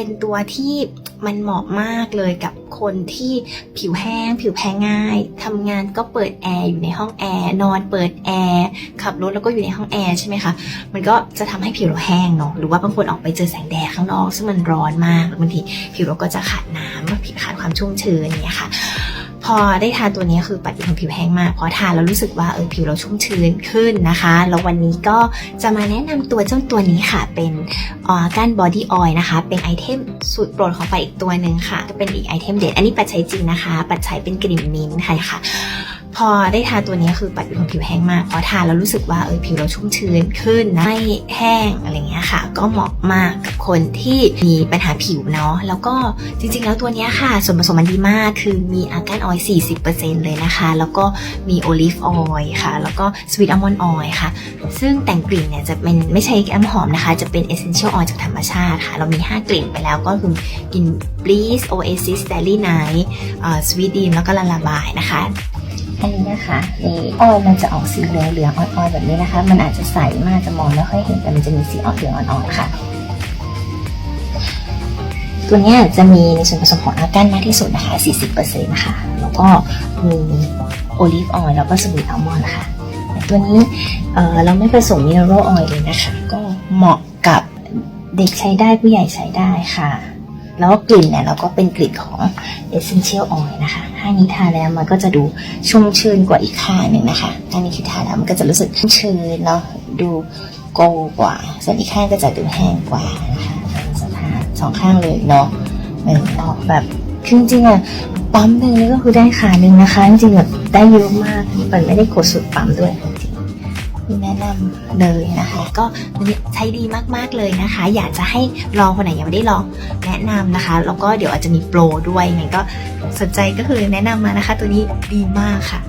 เป็นตัวที่มันเหมาะมากเลยกับคนที่ผิวแห้ง ผิวแพ้ง่ายทำงานก็เปิดแอร์อยู่ในห้องแอร์นอนเปิดแอร์ขับรถแล้วก็อยู่ในห้องแอร์ใช่ไหมคะมันก็จะทำให้ผิวเราแห้งเนาะหรือว่าบางคนออกไปเจอแสงแดดข้างนอกซึ่งมันร้อนมากบางทีผิวเราก็จะขาดน้ำผิวขาดความชุ่มชื้นอย่างเงี้ยค่ะ อได้ทาตัวนี้คือปัดของผิวแห้งมากพอทาแล้วรู้สึกว่าเออผิวเราชุ่มชื้นขึ้นนะคะ แล้ววันนี้ก็จะมาแนะนำตัวเจ้าตัวนี้ค่ะ เป็นออกันบอดี้ออยล์นะคะ เป็นไอเทมสูตรโปรดของปัดอีกตัวหนึ่งค่ะ ก็เป็นอีกไอเทมเด็ด อันนี้ปัดใช้จริงนะคะ ปัดใช้เป็นกลิ่นมิ้นท์ค่ะค่ะ พอได้ทาตัวนี้คือปัดเป็นคนผิวแห้งมากพอทาแล้วรู้สึกว่าเออผิวเราชุ่มชื้นขึ้นนะไม่แห้งอะไรเงี้ยค่ะ ก็เหมาะมากกับคนที่มีปัญหาผิวเนาะแล้วก็จริงๆ แล้วตัวนี้ค่ะ ส่วนผสมมันดีมากคือมีอาร์แกนออยล์40%เลยนะคะ แล้วก็มีโอลิฟออยล์ค่ะ แล้วก็สวีทอัลมอนด์ออยล์ค่ะ ซึ่งแต่งกลิ่นเนี่ยจะเป็นไม่ใช่น้ำหอมนะคะ จะเป็นเอเซนเชียลออยล์จากธรรมชาติค่ะ เรามี 5 กลิ่นไปแล้วก็คือกลิ่น Bliss Oasis Daily Night สวีทดีมแล้วก็ละลาบายนะคะ อันนี้นะคะนี่ออยมันจะออกสีเหลืองเหลืองๆอ่อนๆแบบนี้นะคะ มันอาจจะใสมากจะมองไม่ค่อยเห็นแต่มันจะมีสีออกเหลืองอ่อนๆค่ะ ตัวนี้จะมีในส่วนผสมของอาร์แกนมากที่สุดนะคะ 40%นะคะ แล้วก็มีโอลิฟออยล์แล้วก็สวีทอัลมอนด์นะคะตัวนี้เออเราไม่ผสมมิเนอรัลออยล์เลยนะคะ ก็เหมาะกับเด็กใช้ได้ผู้ใหญ่ใช้ได้ค่ะ แล้วก็กลิ่นเนี่ยเราก็เป็นกลิ่นของ Essential Oil นะคะถ้านี้ทาแล้วมันก็จะดูชุ่มชื่นกว่าอีกข้างหนึ่งนะคะถ้านี้คือทาแล้วมันก็จะรู้สึกชุ่มชื้นเนาะดูโกลกว่า ส่วนอีกข้างก็จะดูแห้งกว่านะคะสทาสองข้างเลยเนาะเออออกแบบคือจริงๆอะปั๊มหนึ่งนี่ก็คือได้ขาหนึ่งนะคะ จริงๆแบบได้เยอะมากเปิดไม่ได้กดสุดปั๊มด้วยจริ แนะนำเลยนะคะ ก็ใช้ดีมากๆเลยนะคะ อยากจะให้ลองคนไหนยังไม่ได้ลองแนะนำนะคะ แล้วก็เดี๋ยวอาจจะมีโปรด้วยงั้นก็สนใจก็คือแนะนำมานะคะ ตัวนี้ดีมากค่ะ